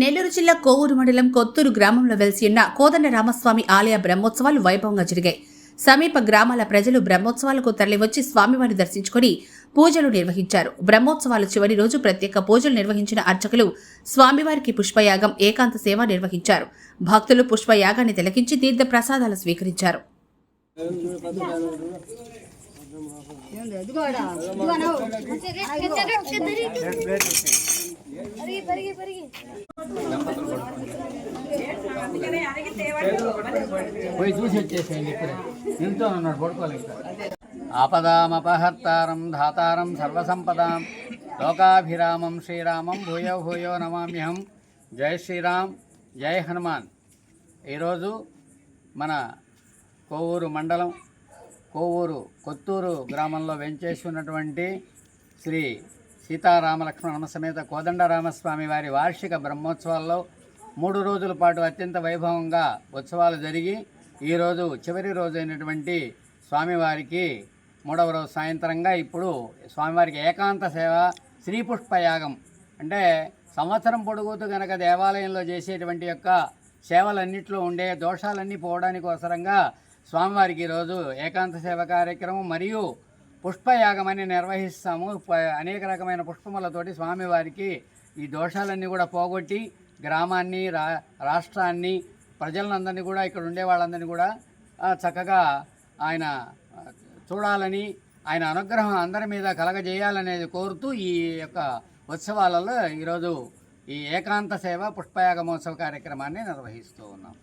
నెల్లూరు జిల్లా కోవూరు మండలం కొత్తూరు గ్రామంలో వెలిసి ఉన్న కోదండ రామస్వామి ఆలయ బ్రహ్మోత్సవాలు వైభవంగా జరిగాయి. సమీప గ్రామాల ప్రజలు బ్రహ్మోత్సవాలకు తరలివచ్చి స్వామివారిని దర్శించుకుని పూజలు నిర్వహించారు. బ్రహ్మోత్సవాల చివరి రోజు ప్రత్యేక పూజలు నిర్వహించిన అర్చకులు స్వామివారికి పుష్పయాగం ఏకాంత సేవ నిర్వహించారు. భక్తులు పుష్పయాగాన్ని తిలకించి తీర్థ ప్రసాదాలు స్వీకరించారు పోయి చూసి వచ్చేసేయండి ఇప్పుడే. నింతో ఉన్నాడు ఆపదామపహర్తారం ధాతారం సర్వసంపదాం. లోకాభిరామం శ్రీరామం భూయో భూయో నమామ్యహం. జై శ్రీరామ్ జై హనుమాన్. ఈరోజు మన కోవూరు మండలం కోవూరు కొత్తూరు గ్రామంలో వెంచేసి ఉన్నటువంటి శ్రీ సీతారామలక్ష్మణ సమేత కోదండరామస్వామి వారి వార్షిక బ్రహ్మోత్సవాల్లో మూడు రోజుల పాటు అత్యంత వైభవంగా ఉత్సవాలు జరిగి ఈరోజు చివరి రోజైనటువంటి స్వామివారికి మూడవ రోజు సాయంత్రంగా ఇప్పుడు స్వామివారికి ఏకాంత సేవ శ్రీ పుష్పయాగం అంటే సంవత్సరం పొడుగుతూ గనక దేవాలయంలో చేసేటువంటి యొక్క సేవలన్నింటిలో ఉండే దోషాలన్నీ పోవడానికి అవసరంగా స్వామివారికి ఈరోజు ఏకాంత సేవ కార్యక్రమం మరియు పుష్పయాగమని నిర్వహిస్తాము. ప- అనేక రకమైన పుష్పములతోటి స్వామివారికి ఈ దోషాలన్నీ కూడా పోగొట్టి గ్రామాన్ని రా రాష్ట్రాన్ని ప్రజలందరినీ కూడా ఇక్కడ ఉండే వాళ్ళందరినీ కూడా చక్కగా ఆయన చూడాలని ఆయన అనుగ్రహం అందరి మీద కలగజేయాలనేది కోరుతూ ఈ యొక్క ఉత్సవాలలో ఈరోజు ఈ ఏకాంత సేవ పుష్పయాగ మహోత్సవ కార్యక్రమాన్ని నిర్వహిస్తూ ఉన్నాం.